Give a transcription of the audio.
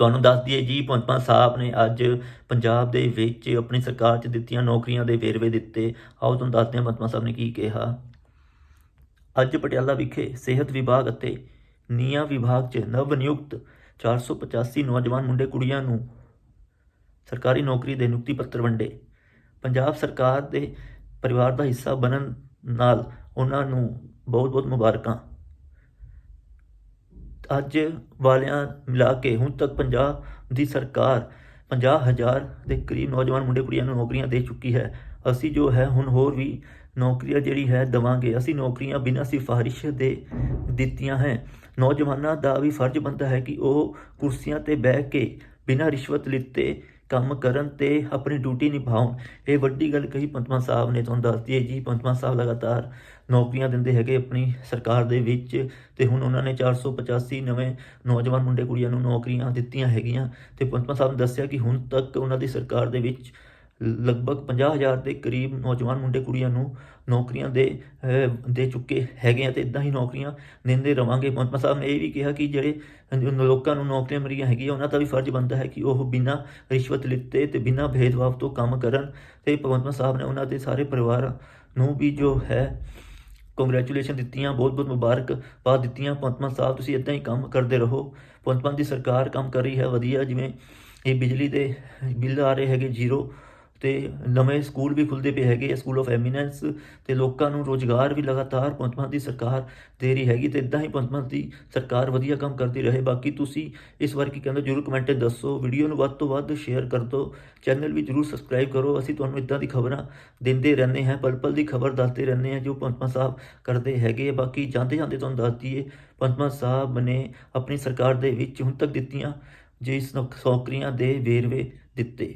ਤੁਹਾਨੂੰ ਦੱਸ ਦਈਏ ਜੀ, ਭਗਵੰਤ ਸਾਹਿਬ ਨੇ ਅੱਜ ਪੰਜਾਬ ਦੇ ਵਿੱਚ ਆਪਣੀ ਸਰਕਾਰ 'ਚ ਦਿੱਤੀਆਂ ਨੌਕਰੀਆਂ ਦੇ ਵੇਰਵੇ ਦਿੱਤੇ। ਆਓ ਤੁਹਾਨੂੰ ਦੱਸਦੇ ਹਾਂ ਭਗਵੰਤ ਸਾਹਿਬ ਨੇ ਕੀ ਕਿਹਾ। ਅੱਜ ਪਟਿਆਲਾ ਵਿਖੇ ਸਿਹਤ ਵਿਭਾਗ ਅਤੇ ਨੀਹਾਂ ਵਿਭਾਗ 'ਚ ਨਵ ਨਿਯੁਕਤ 485 ਨੌਜਵਾਨ ਮੁੰਡੇ ਕੁੜੀਆਂ ਨੂੰ ਸਰਕਾਰੀ ਨੌਕਰੀ ਦੇ ਨਿਯੁਕਤੀ ਪੱਤਰ ਵੰਡੇ। ਪੰਜਾਬ ਸਰਕਾਰ ਦੇ ਪਰਿਵਾਰ ਦਾ ਹਿੱਸਾ ਬਣਨ ਨਾਲ ਉਹਨਾਂ ਨੂੰ ਬਹੁਤ-ਬਹੁਤ ਮੁਬਾਰਕਾਂ। ਅੱਜ ਵਾਲਿਆਂ ਮਿਲਾ ਕੇ ਹੁਣ ਤੱਕ ਪੰਜਾਬ ਦੀ ਸਰਕਾਰ 50000 ਦੇ ਕਰੀਬ ਨੌਜਵਾਨ ਮੁੰਡੇ ਕੁੜੀਆਂ ਨੂੰ ਨੌਕਰੀਆਂ ਦੇ ਚੁੱਕੀ ਹੈ। ਅਸੀਂ ਜੋ ਹੈ ਹੁਣ ਹੋਰ ਵੀ ਨੌਕਰੀਆਂ ਜਿਹੜੀ ਹੈ ਦਵਾਂਗੇ। ਅਸੀਂ ਨੌਕਰੀਆਂ ਬਿਨਾਂ ਸਿਫਾਰਿਸ਼ ਦੇ ਦਿੱਤੀਆਂ ਹੈ। ਨੌਜਵਾਨਾਂ ਦਾ ਵੀ ਫਰਜ਼ ਬਣਦਾ ਹੈ ਕਿ ਉਹ ਕੁਰਸੀਆਂ ਤੇ ਬਹਿ ਕੇ ਬਿਨਾਂ ਰਿਸ਼ਵਤ ਲਿੱਤੇ ਕੰਮ ਕਰਨ ਤੇ ਆਪਣੀ ਡਿਊਟੀ ਨਿਭਾਉਣ। ਇਹ ਵੱਡੀ ਗੱਲ ਕਹੀ ਪੰਤਮਾ ਸਾਹਿਬ ਨੇ, ਤੁਹਾਨੂੰ ਦੱਸਦੀ ਹੈ ਜੀ ਪੰਤਮਾ ਸਾਹਿਬ ਲਗਾਤਾਰ ਨੌਕਰੀਆਂ ਦਿੰਦੇ ਹੈਗੇ ਆਪਣੀ ਸਰਕਾਰ ਦੇ ਵਿੱਚ ਤੇ ਹੁਣ ਉਹਨਾਂ ਨੇ 485 ਨਵੇਂ ਨੌਜਵਾਨ ਮੁੰਡੇ ਕੁੜੀਆਂ ਨੂੰ ਨੌਕਰੀਆਂ ਦਿੱਤੀਆਂ ਹੈਗੀਆਂ ਤੇ ਪੰਤਮਾ ਸਾਹਿਬ ਨੇ ਦੱਸਿਆ ਕਿ ਹੁਣ ਤੱਕ ਉਹਨਾਂ ਦੀ ਸਰਕਾਰ ਦੇ ਵਿੱਚ ਲਗਭਗ 50000 ਦੇ ਕਰੀਬ ਨੌਜਵਾਨ ਮੁੰਡੇ ਕੁੜੀਆਂ ਨੂੰ ਨੌਕਰੀਆਂ ਦੇ ਦੇ ਚੁੱਕੇ ਹੈਗੇ ਆ ਤੇ ਇਦਾਂ ਹੀ ਨੌਕਰੀਆਂ ਦਿੰਦੇ ਰਵਾਂਗੇ। ਪੰਤਮਾ ਸਾਹਿਬ ਨੇ ਇਹ ਵੀ ਕਿਹਾ ਕਿ ਜਿਹੜੇ ਲੋਕਾਂ ਨੂੰ ਨੌਕਰੀਆਂ ਮਿਲੀਆਂ ਹੈਗੀਆਂ, ਉਹਨਾਂ ਦਾ ਵੀ ਫਰਜ਼ ਬਣਦਾ ਹੈ ਕਿ ਉਹ ਬਿਨਾਂ ਰਿਸ਼ਵਤ ਲਿੱਤੇ ਤੇ ਬਿਨਾਂ ਭੇਦਭਾਵ ਤੋਂ ਕੰਮ ਕਰਨ। ਤੇ ਭਗਵੰਤ ਸਾਹਿਬ ਨੇ ਉਹਨਾਂ ਦੇ ਸਾਰੇ ਪਰਿਵਾਰ ਨੂੰ ਵੀ ਜੋ ਹੈ ਕੰਗ੍ਰੈਚੁਲੇਸ਼ਨ ਦਿੱਤੀਆਂ ਬਹੁਤ ਬਹੁਤ ਮੁਬਾਰਕਬਾਦ ਦਿੱਤੀਆਂ। ਭਗਵੰਤ ਮਾਨ ਸਾਹਿਬ, ਤੁਸੀਂ ਇਦਾਂ ਹੀ ਕੰਮ ਕਰਦੇ ਰਹੋ। ਭਗਵੰਤ ਮਾਨ ਦੀ ਸਰਕਾਰ ਕੰਮ ਕਰ ਰਹੀ ਹੈ ਵਧੀਆ, ਜਿਵੇਂ ਇਹ ਬਿਜਲੀ ਦੇ ਬਿੱਲ ਆ ਰਹੇ ਹੈਗੇ, ਜ਼ੀਰੋ ਤੇ ਨਵੇਂ ਸਕੂਲ ਵੀ ਖੁੱਲਦੇ ਪਏ ਹੈਗੇ ਸਕੂਲ ਆਫ ਐਮੀਨੈਂਸ ਤੇ ਲੋਕਾਂ ਨੂੰ ਰੋਜ਼ਗਾਰ ਵੀ ਲਗਾਤਾਰ ਭਗਵੰਤ ਦੀ ਸਰਕਾਰ ਦੇ ਰਹੀ ਹੈਗੀ ਤੇ ਇਦਾਂ ਹੀ ਭਗਵੰਤ ਦੀ ਸਰਕਾਰ ਵਧੀਆ ਕੰਮ ਕਰਦੀ ਰਹੇ। ਬਾਕੀ ਤੁਸੀਂ ਇਸ ਵਾਰ ਕੀ ਕਹਿੰਦੇ ਜਰੂਰ ਕਮੈਂਟ ਦੱਸੋ। ਵੀਡੀਓ ਨੂੰ ਵੱਧ ਤੋਂ ਵੱਧ ਸ਼ੇਅਰ ਕਰ ਦਿਓ। ਚੈਨਲ ਵੀ ਜਰੂਰ ਸਬਸਕ੍ਰਾਈਬ ਕਰੋ। ਅਸੀਂ ਤੁਹਾਨੂੰ ਇਦਾਂ ਦੀ ਖਬਰਾਂ ਦਿੰਦੇ ਰਹਿੰਦੇ ਹਾਂ ਪਲ ਪਲ ਦੀ ਖਬਰ ਦੱਸਦੇ ਰਹਿੰਦੇ ਹਾਂ ਜੋ ਭਗਵੰਤ ਸਾਹਿਬ ਕਰਦੇ ਹੈਗੇ ਆ। ਬਾਕੀ ਜਾਂਦੇ ਜਾਂਦੇ ਤੁਹਾਨੂੰ ਦੱਸ ਦਈਏ ਭਗਵੰਤ ਸਾਹਿਬ ਨੇ ਆਪਣੀ ਸਰਕਾਰ ਦੇ ਵਿੱਚ ਹੁਣ ਤੱਕ ਦਿੱਤੀਆਂ ਜੇ ਜਿਸ ਨੌਕਰੀਆਂ ਦੇ ਵੇਰਵੇ ਦਿੱਤੇ।